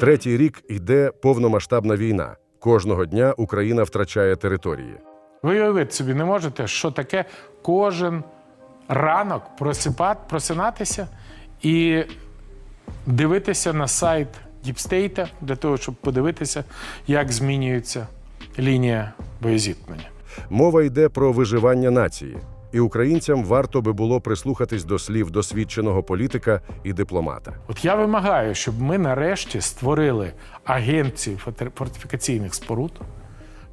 Третій рік йде повномасштабна війна. Кожного дня Україна втрачає території. Ви уявити собі не можете, що таке кожен ранок просипати, просинатися і дивитися на сайт Діпстейта для того, щоб подивитися, як змінюється лінія боєзіткнення. Мова йде про виживання нації, і українцям варто би було прислухатись до слів досвідченого політика і дипломата. От я вимагаю, щоб ми нарешті створили агенцію форти- фортифікаційних споруд,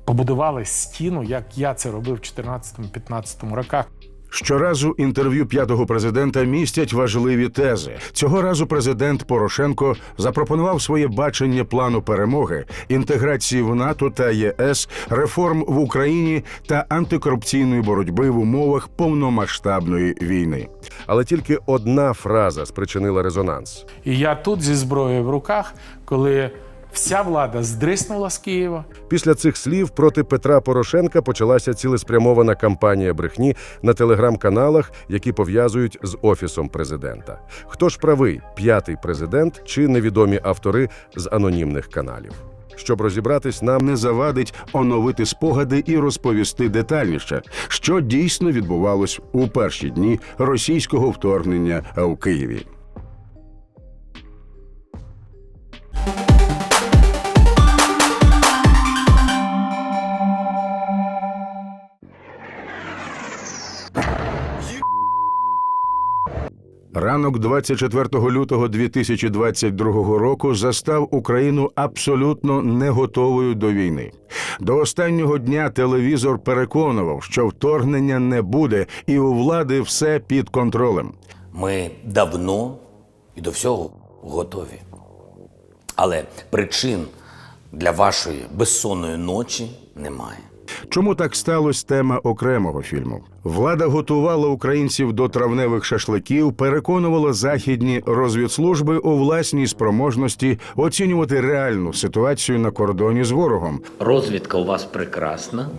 побудували стіну, як я це робив в 2014-2015 роках. Щоразу інтерв'ю п'ятого президента містять важливі тези. Цього разу президент Порошенко запропонував своє бачення плану перемоги, інтеграції в НАТО та ЄС, реформ в Україні та антикорупційної боротьби в умовах повномасштабної війни. Але тільки одна фраза спричинила резонанс. І я тут зі зброєю в руках, коли вся влада здриснула з Києва. Після цих слів проти Петра Порошенка почалася цілеспрямована кампанія брехні на телеграм-каналах, які пов'язують з офісом президента. Хто ж правий п'ятий президент чи невідомі автори з анонімних каналів? Щоб розібратись, нам Не завадить оновити спогади і розповісти детальніше, що дійсно відбувалось у перші дні російського вторгнення у Києві. Ранок 24 лютого 2022 року застав Україну абсолютно не готовою до війни. До останнього дня телевізор переконував, що вторгнення не буде, і у влади все під контролем. Ми давно і до всього готові. Але причин для вашої безсонної ночі немає. Чому так сталося тема окремого фільму? Влада готувала українців до травневих шашликів, переконувала західні розвідслужби у власній спроможності оцінювати реальну ситуацію на кордоні з ворогом. Розвідка у вас прекрасна,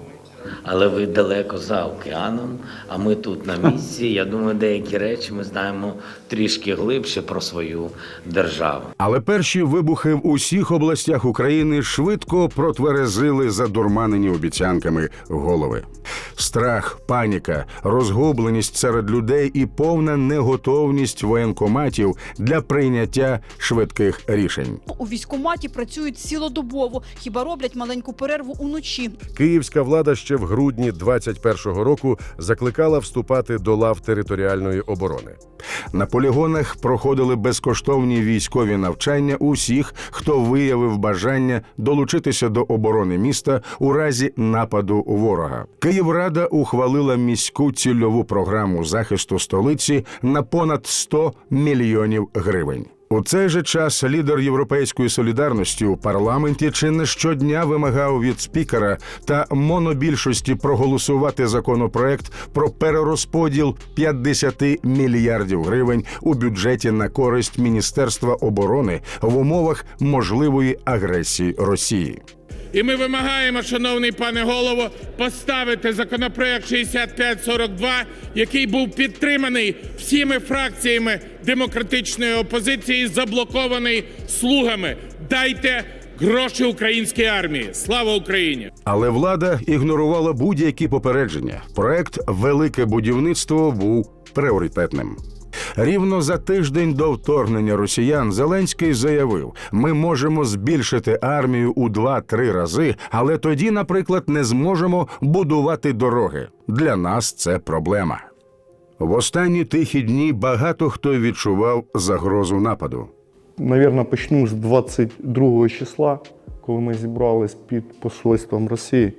але ви далеко за океаном, а ми тут на місці. Я думаю, деякі речі ми знаємо трішки глибше про свою державу. Але перші вибухи в усіх областях України швидко протверезили задурманені обіцянками голови. Страх, паніка, розгубленість серед людей і повна неготовність воєнкоматів для прийняття швидких рішень. У військкоматі працюють цілодобово, хіба роблять маленьку перерву уночі. Київська влада ще в грудні 21-го року закликала вступати до лав територіальної оборони. На полігонах проходили безкоштовні військові навчання усіх, хто виявив бажання долучитися до оборони міста у разі нападу ворога. Київрада ухвалила міську цільову програму захисту столиці на понад 100 мільйонів гривень. У цей же час лідер європейської солідарності у парламенті чи не щодня вимагав від спікера та монобільшості проголосувати законопроект про перерозподіл 50 мільярдів гривень у бюджеті на користь Міністерства оборони в умовах можливої агресії Росії. І ми вимагаємо, шановний пане голово, поставити законопроект 6542, який був підтриманий всіми фракціями демократичної опозиції, заблокований слугами. Дайте гроші українській армії. Слава Україні! Але влада ігнорувала будь-які попередження. Проект Велике будівництво був пріоритетним. Рівно за тиждень до вторгнення росіян Зеленський заявив: ми можемо збільшити армію у 2-3 рази, але тоді, наприклад, не зможемо будувати дороги. Для нас це проблема. В останні тихі дні багато хто відчував загрозу нападу. Навірно, почну з 22 числа, коли ми зібрались під посольством Росії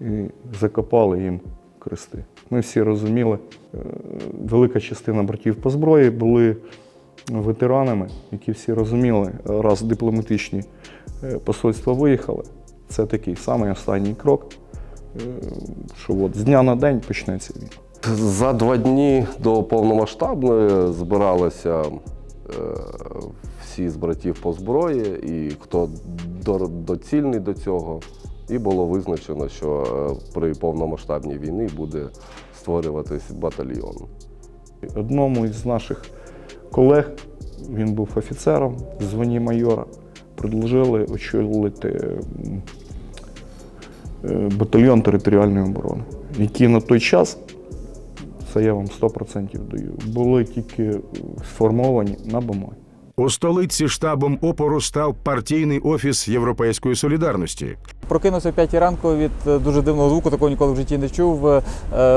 і закопали їм крести. Ми всі розуміли, е, велика частина братів по зброї були ветеранами, які всі розуміли, раз дипломатичні е, посольства виїхали. Це такий самий останній крок, е, що от з дня на день почнеться війна. За два дні до повномасштабної збиралися всі з братів по зброї, і хто доцільний до цього. І було визначено, що е, при повномасштабній війні буде створюватись батальйон. Одному із наших колег, він був офіцером в званні майора, предложили очолити е, батальйон територіальної оборони, який на той час, це я вам 100% даю, були тільки сформовані на бумагі. У столиці штабом опору став партійний офіс Європейської солідарності. Прокинувся о 5 ранку від е, дуже дивного звуку, такого ніколи в житті не чув. Е,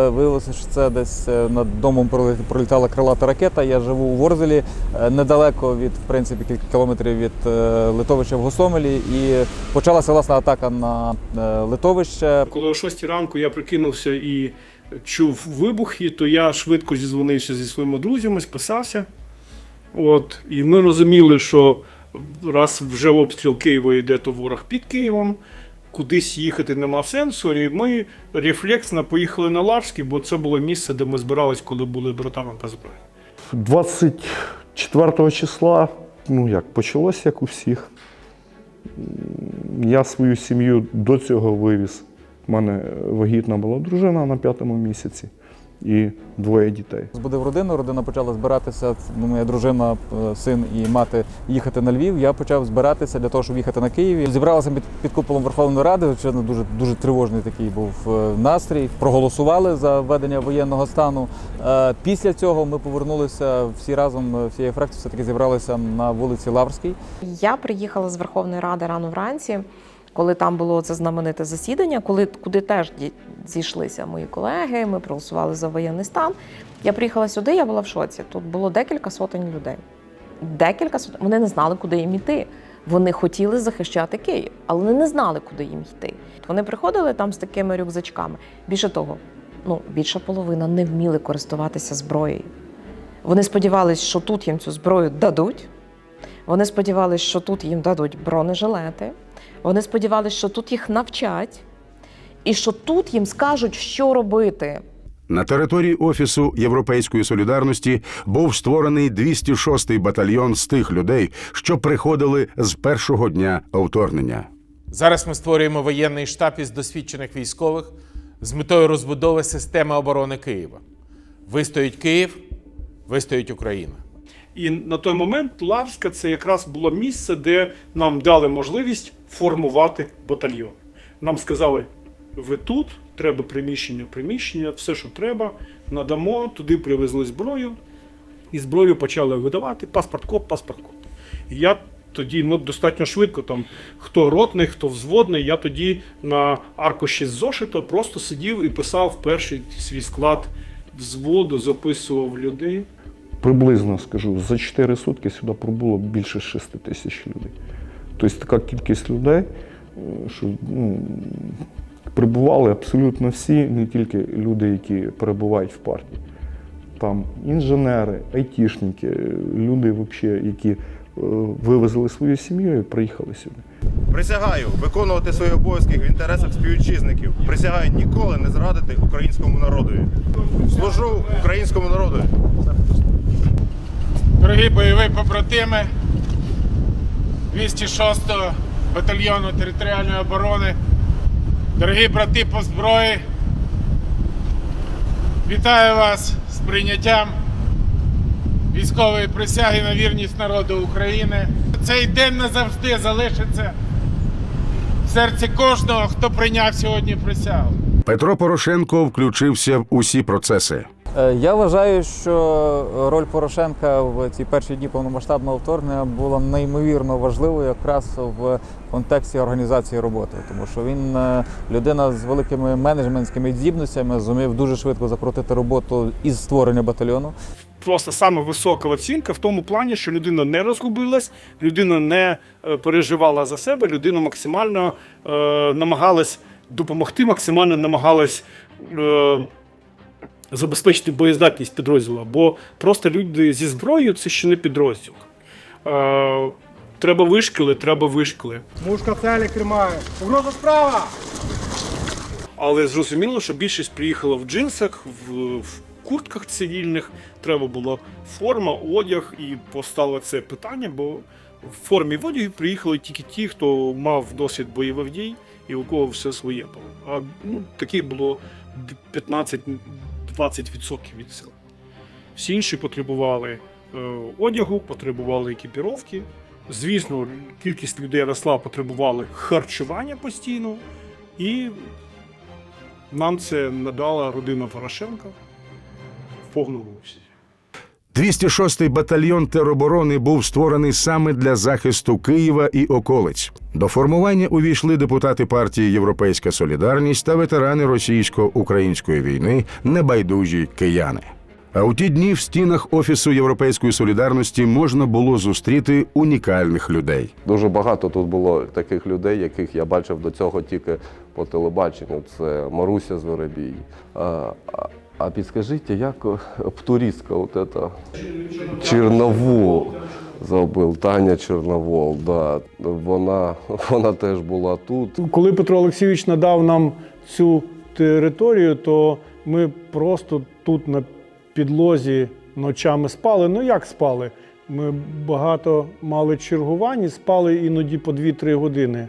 Виявилося, що це десь е, над домом пролітала крилата ракета. Я живу у Ворзелі, е, недалеко від, в принципі, кілька кілометрів від е, литовища в Гостомелі. І почалася власна атака на е, литовище. Коли о 6 ранку я прикинувся і чув вибухи, то я швидко зізвонився зі своїми друзями, списався. От, і ми розуміли, що раз вже обстріл Києва йде, то ворог під Києвом, кудись їхати нема сенсу. І ми рефлексно поїхали на Лавський, бо це було місце, де ми збирались, коли були братами по зброї. 24 числа, ну як, почалося як у всіх. Я свою сім'ю до цього вивіз. У мене вагітна була дружина на п'ятому місяці і двоє дітей. Збудив родину, родина почала збиратися. ну, Моя дружина, е, син і мати їхати на Львів. Я почав збиратися для того, щоб їхати на Київ. Зібралися під, під куполом Верховної Ради. Звичайно, дуже дуже тривожний такий був е, настрій. Проголосували за введення воєнного стану. Е, Після цього ми повернулися всі разом, е, всією фракцією, все таки зібралися на вулиці Лаврській. Я приїхала з Верховної Ради рано вранці, коли там було це знамените засідання, коли куди теж зійшлися мої колеги. Ми проголосували за воєнний стан. Я приїхала сюди, я була в шоці. Тут було декілька сотень людей. Декілька сотень. Вони не знали, куди їм йти. Вони хотіли захищати Київ, але вони не знали, куди їм йти. Вони приходили там з такими рюкзачками. Більше того, ну більша половина не вміли користуватися зброєю. Вони сподівалися, що тут їм цю зброю дадуть. Вони сподівалися, що тут їм дадуть бронежилети. Вони сподівалися, що тут їх навчать, і що тут їм скажуть, що робити. На території офісу Європейської солідарності був створений 206-й батальйон з тих людей, що приходили з першого дня вторгнення. Зараз ми створюємо воєнний штаб із досвідчених військових з метою розбудови системи оборони Києва. Вистоїть Київ, вистоїть Україна. І на той момент Лавська це якраз було місце, де нам дали можливість формувати батальйон. Нам сказали, ви тут, треба приміщення, приміщення, все, що треба, надамо, туди привезли зброю, і зброю почали видавати паспорт коп, паспорт коп. І я тоді ну, достатньо швидко, там, хто ротний, хто взводний, я тоді на аркуші з зошита просто сидів і писав перший свій склад взводу, записував людей. Приблизно скажу, за 4 сутки сюди прибуло більше 6 тисяч людей. Тобто така кількість людей, е, що ну, прибували абсолютно всі, не тільки люди, які перебувають в партії. Там інженери, айтішники, люди, вообще, які е, вивезли свою сім'ю і приїхали сюди. Присягаю виконувати свої обов'язки в інтересах співвітчизників. Присягаю ніколи не зрадити українському народові. Служу українському народові. Дорогі бойові побратими 206-го батальйону територіальної оборони, дорогі брати по зброї, вітаю вас з прийняттям військової присяги на вірність народу України. Цей день назавжди залишиться в серці кожного, хто прийняв сьогодні присягу. Петро Порошенко включився в усі процеси. Е, Я вважаю, що роль Порошенка в ці перші дні повномасштабного вторгнення була неймовірно важливою якраз в контексті організації роботи, тому що він е, людина з великими менеджментськими здібностями зумів дуже швидко закрутити роботу із створення батальйону. просто саме висока оцінка в тому плані, що людина не розгубилась, людина не е, переживала за себе, людина максимально е, намагалась допомогти, максимально намагалась е, забезпечити боєздатність підрозділу. Бо просто люди зі зброєю це ще не підрозділ. Е, треба вишкіли, треба вишкіли. Мушка целі тримає. Угроза справа! Але зрозуміло, що більшість приїхала в джинсах, в, в куртках цивільних. Треба було форма, одяг, і постало це питання, бо в формі в одягу приїхали тільки ті, хто мав досвід бойових дій і у кого все своє було. А ну, таких було 15-20% від сил. Всі інші потребували е, одягу, потребували екіпіровки, Звісно, кількість людей росла, потребували харчування постійно, і нам це надала родина Порошенка в повному обсязі. 206-й батальйон тероборони був створений саме для захисту Києва і околиць. До формування увійшли депутати партії Європейська Солідарність та ветерани російсько-української війни, небайдужі кияни. А у ті дні в стінах Офісу Європейської солідарності можна було зустріти унікальних людей. Дуже багато тут було таких людей, яких я бачив до цього тільки по телебаченню. Це Маруся Зверебій. А, підскажіть, як е, птурістка, от ета Чорновол забив, Таня Чорновол, да. вона, вона теж була тут. Коли Петро Олексійович надав нам цю територію, то ми просто тут на підлозі ночами спали. Ну як спали? Ми багато мали чергувань і спали іноді по 2-3 години.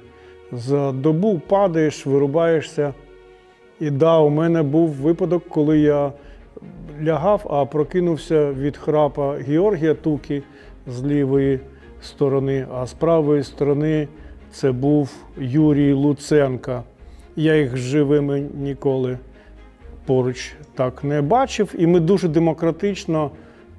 За добу падаєш, вирубаєшся. І да, у мене був випадок, коли я лягав, а прокинувся від храпа Георгія Туки з лівої сторони, а з правої сторони це був Юрій Луценка. Я їх живими ніколи поруч так не бачив, і ми дуже демократично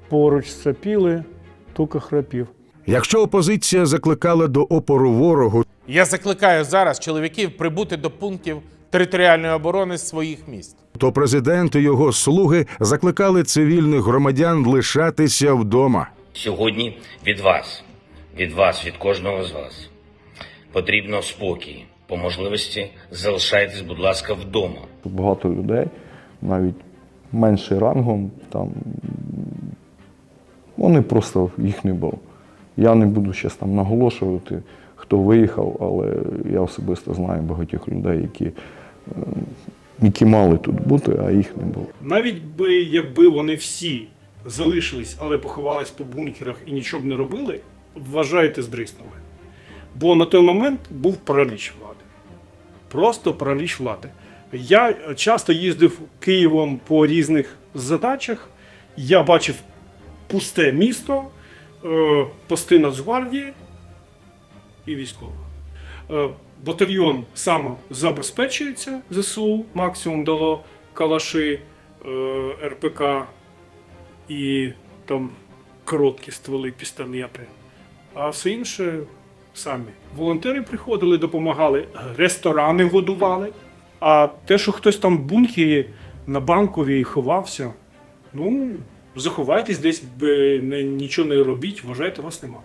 поруч сапіли, тука храпів. Якщо опозиція закликала до опору ворогу, Я закликаю зараз чоловіків прибути до пунктів територіальної оборони своїх міст. то президент і його слуги закликали цивільних громадян лишатися вдома. Сьогодні від вас, від вас, від кожного з вас потрібно спокій. По можливості залишайтесь, будь ласка, вдома. Багато людей, навіть менше рангом, там вони просто їх не було. Я не буду зараз там наголошувати, хто виїхав, але я особисто знаю багатьох людей, які, які мали тут бути, а їх не було. Навіть би якби вони всі залишились, але поховались по бункерах і нічого б не робили, вважайте здриснули. Бо на той момент був параліч влади. Просто параліч влади. Я часто їздив Києвом по різних задачах. Я бачив пусте місто, е, пости Нацгвардії і військово. Е, Батальйон самозабезпечується ЗСУ, максимум дало калаши, е, РПК і там короткі стволи, пістолети. А все інше самі. Волонтери приходили, допомагали, ресторани годували. А те, що хтось там в бункері на банковій ховався, ну, заховайтесь десь, нічого не робіть, вважайте, вас нема.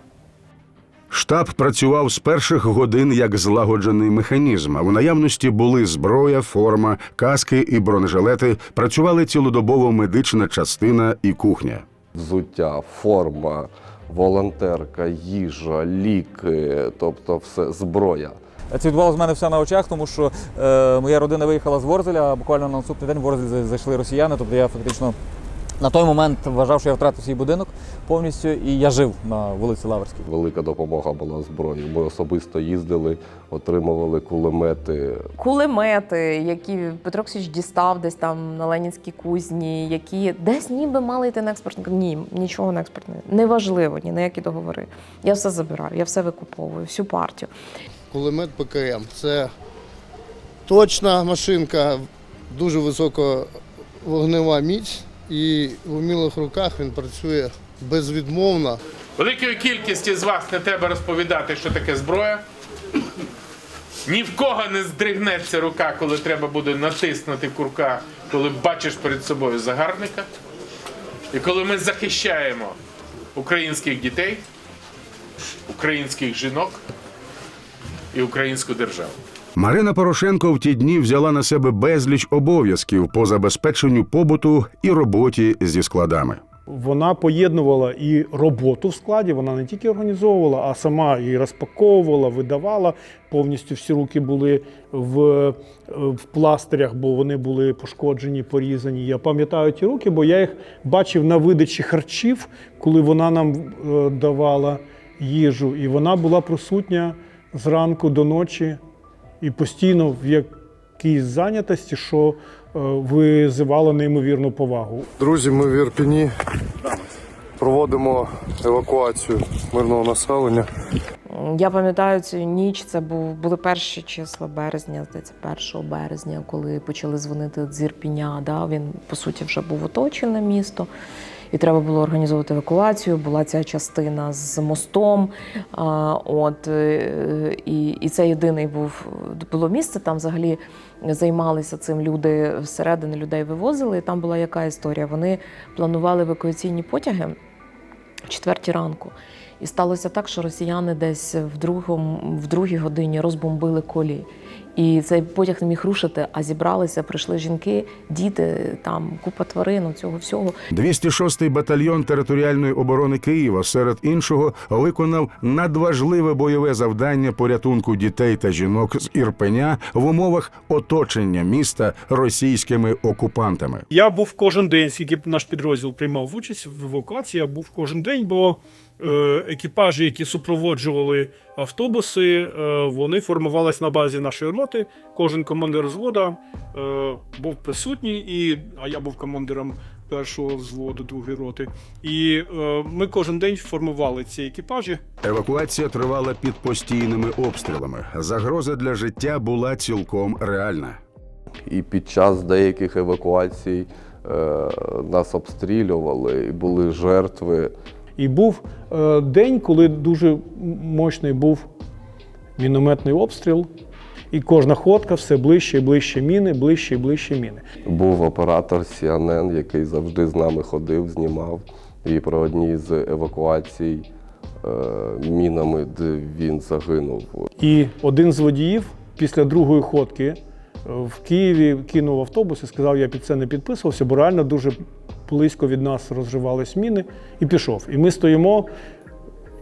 Штаб працював з перших годин як злагоджений механізм. А в наявності були зброя, форма, каски і бронежилети. Працювали цілодобово медична частина і кухня. Взуття, форма, волонтерка, їжа, ліки, тобто все, зброя. Це відбувалося в мене все на очах, тому що е, моя родина виїхала з Ворзеля, а буквально на наступний день в Ворзель зайшли росіяни. Тобто я фактично на той момент вважав, що я втратив свій будинок повністю, і я жив на вулиці Лаврській. Велика допомога була зброєю. Ми особисто їздили, отримували кулемети. Кулемети, які Петро Ксіч дістав десь там на Ленінській кузні, які десь ніби мали йти на експорт. Ні, нічого на експорт не неважливо, ні на які договори. Я все забираю, я все викуповую, всю партію. Кулемет ПКМ. Це точна машинка, дуже висока вогнева міць, і в умілих руках він працює безвідмовно. Великої кількості з вас не треба розповідати, що таке зброя. Ні в кого не здригнеться рука, коли треба буде натиснути курка, коли бачиш перед собою загарбника. І коли ми захищаємо українських дітей, українських жінок і українську державу. Марина Порошенко в ті дні взяла на себе безліч обов'язків по забезпеченню побуту і роботі зі складами. Вона поєднувала і роботу в складі, вона не тільки організовувала, а сама і розпаковувала, видавала. Повністю всі руки були в, в пластирях, бо вони були пошкоджені, порізані. Я пам'ятаю ті руки, бо я їх бачив на видачі харчів, коли вона нам е, давала їжу. І вона була присутня зранку до ночі і постійно в якійсь зайнятості, що е, визивало неймовірну повагу. Друзі, ми в Ірпіні. проводимо евакуацію мирного населення. Я пам'ятаю цю ніч, це був, були перші числа березня, здається, 1 березня, коли почали дзвонити з Ірпіня. Да? Він, по суті, вже був оточене місто. І треба було організовувати евакуацію. Була ця частина з мостом. А, от, е, і, і це єдиний був було місце. Там взагалі займалися цим люди всередини людей вивозили. І там була яка історія? Вони планували евакуаційні потяги в четвертій ранку. І сталося так, що росіяни десь в, другому, в другій годині розбомбили колії. І цей потяг не міг рушити, а зібралися, прийшли жінки, діти, там купа тварин, цього всього. 206-й батальйон територіальної оборони Києва серед іншого виконав надважливе бойове завдання порятунку дітей та жінок з Ірпеня в умовах оточення міста російськими окупантами. Я був кожен день, скільки наш підрозділ приймав участь в евакуації, я був кожен день, бо екіпажі, які супроводжували автобуси, е, вони формувалися на базі нашої роти. Кожен командир взвода е, був присутній, і, а я був командиром першого взводу, другої роти. І е, ми кожен день формували ці екіпажі. Евакуація тривала під постійними обстрілами. Загроза для життя була цілком реальна. І під час деяких евакуацій е, нас обстрілювали, і були жертви. І був е, день, коли дуже мощний був мінометний обстріл, і кожна ходка все ближче і ближче міни, ближче і ближче міни. Був оператор CNN, який завжди з нами ходив, знімав. І про одній з евакуацій е, мінами, де він загинув. І один з водіїв після другої ходки е, в Києві кинув автобус і сказав, я під це не підписувався, бо реально дуже близько від нас розривались міни і пішов. І ми стоїмо.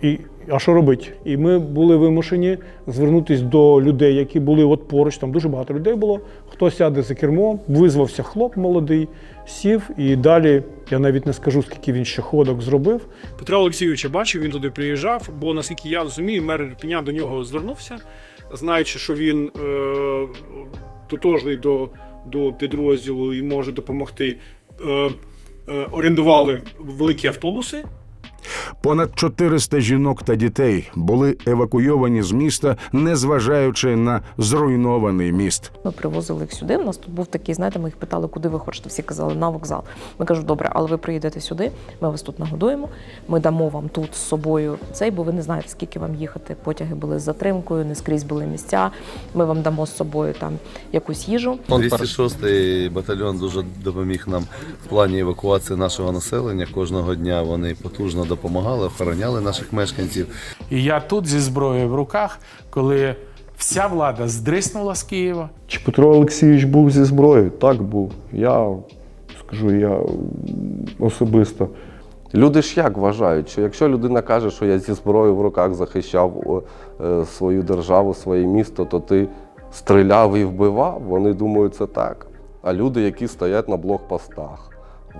І, а що робити? І ми були вимушені звернутися до людей, які були от поруч, там дуже багато людей було. Хто сяде за кермо, визвався хлоп молодий, сів, і далі я навіть не скажу, скільки він ще ходок зробив. Петра Олексійовича бачив, він туди приїжджав, бо наскільки я розумію, мер Ірпеня до нього звернувся, знаючи, що він е, тотожний до, до підрозділу і може допомогти. Е, орендували великі автобуси. Понад 400 жінок та дітей були евакуйовані з міста, незважаючи на зруйнований міст. Ми привозили їх сюди. У нас тут був такий, знаєте, ми їх питали, куди ви хочете. Всі казали на вокзал. Ми кажемо, добре, але ви приїдете сюди, ми вас тут нагодуємо. Ми дамо вам тут з собою цей, бо ви не знаєте, скільки вам їхати. Потяги були з затримкою, не скрізь були місця. Ми вам дамо з собою там якусь їжу. 206-й батальйон дуже допоміг нам в плані евакуації нашого населення. Кожного дня вони потужно допомагали, охороняли наших мешканців. І я тут зі зброєю в руках, коли вся влада здриснула з Києва. Чи Петро Олексійович був зі зброєю? Так був. Я скажу, я особисто. Люди ж як вважають, що якщо людина каже, що я зі зброєю в руках захищав е, свою державу, своє місто, то ти стріляв і вбивав, вони думають це так. А люди, які стоять на блокпостах,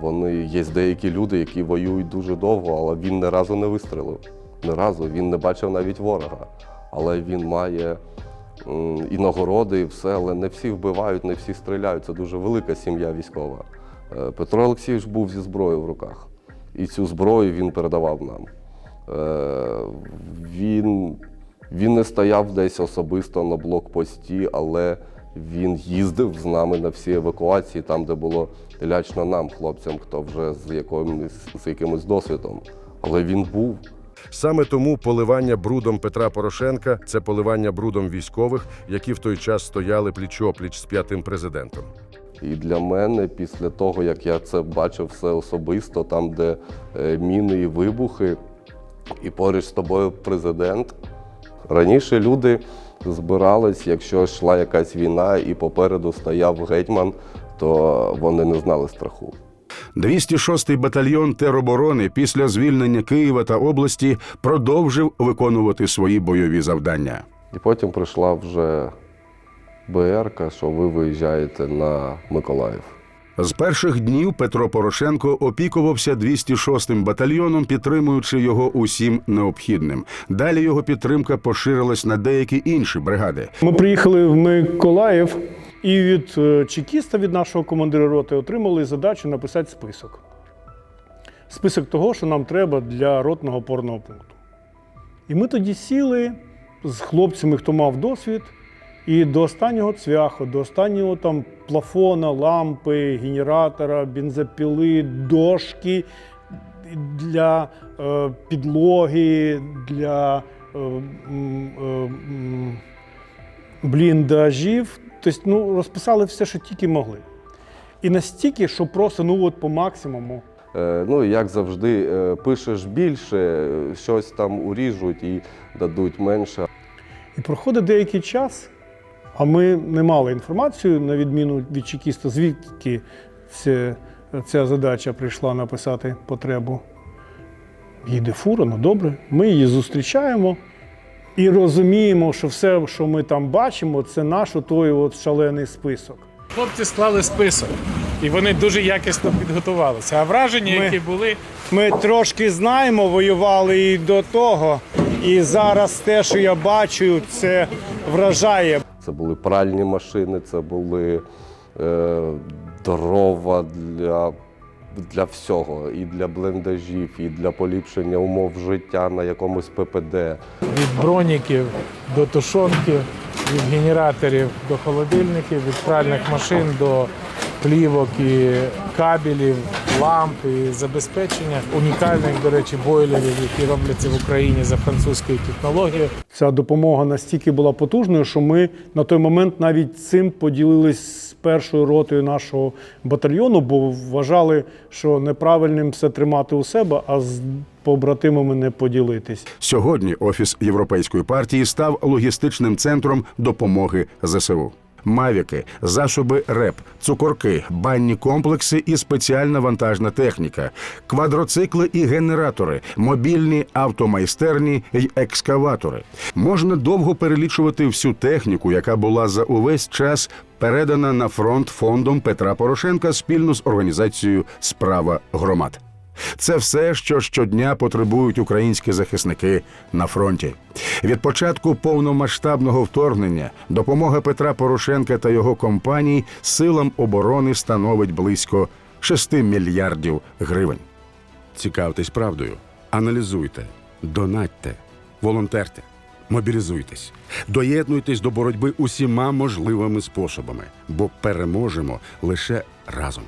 вони є деякі люди, які воюють дуже довго, але він ні разу не вистрілив. Ні разу він не бачив навіть ворога. Але він має і нагороди, і все, але не всі вбивають, не всі стріляють. Це дуже велика сім'я військова. Е, Петро Олексійович був зі зброєю в руках. І цю зброю він передавав нам. Е, Він, він не стояв десь особисто на блокпості, але він їздив з нами на всі евакуації, там, де було лячно нам, хлопцям, хто вже з якимось, з якимось досвідом. Але він був. Саме тому поливання брудом Петра Порошенка це поливання брудом військових, які в той час стояли пліч-опліч з п'ятим президентом. І для мене, після того, як я це бачив все особисто, там, де е, міни і вибухи, і поруч з тобою президент. Раніше люди збирались, якщо йшла якась війна і попереду стояв гетьман, то вони не знали страху. 206-й батальйон тероборони після звільнення Києва та області продовжив виконувати свої бойові завдання. І потім прийшла вже БРК, що ви виїжджаєте на Миколаїв. З перших днів Петро Порошенко опікувався 206-м батальйоном, підтримуючи його усім необхідним. Далі його підтримка поширилась на деякі інші бригади. Ми приїхали в Миколаїв і від е, чекіста, від нашого командира роти, отримали задачу написати список. список того, що нам треба для ротного опорного пункту. І ми тоді сіли з хлопцями, хто мав досвід, і до останнього цвяху, до останнього там плафона, лампи, генератора, бензопіли, дошки для е, підлоги, для е, е, бліндажів. Тобто, ну, розписали все, що тільки могли. І настільки, що просто ну от по максимуму. Е, Ну, як завжди, е, пишеш більше, е, щось там уріжуть і дадуть менше. І проходить деякий час, а ми не мали інформацію, на відміну від чекіста, звідки ця, ця задача прийшла написати потребу. Їде фура, ну добре. Ми її зустрічаємо і розуміємо, що все, що ми там бачимо, це наш той от шалений список. Хлопці склали список, і вони дуже якісно підготувалися. А враження, Ми- які були, Ми трошки знаємо, воювали і до того. І зараз те, що я бачу, це вражає. Це були пральні машини, це були е, дрова для, для всього, і для блендажів, і для поліпшення умов життя на якомусь ППД. від броніків до тушонки, від генераторів до холодильників, від пральних машин до плівок і кабелів, ламп і забезпечення унікальних, до речі, бойлерів, які робляться в Україні за французькою технологією. Ця допомога настільки була потужною, що ми на той момент навіть цим поділились з першою ротою нашого батальйону, бо вважали, що неправильним все тримати у себе, а з побратимами не поділитись. Сьогодні офіс Європейської партії став логістичним центром допомоги ЗСУ. Мавіки, засоби РЕП, цукорки, банні комплекси і спеціальна вантажна техніка, квадроцикли і генератори, мобільні автомайстерні й екскаватори. Можна довго перелічувати всю техніку, яка була за увесь час передана на фронт фондом Петра Порошенка спільно з організацією Справа громад. Це все, що щодня потребують українські захисники на фронті. Від початку повномасштабного вторгнення допомога Петра Порошенка та його компаній силам оборони становить близько 6 мільярдів гривень. Цікавтесь правдою, аналізуйте, донатьте, волонтерте, мобілізуйтесь, доєднуйтесь до боротьби усіма можливими способами, бо переможемо лише разом.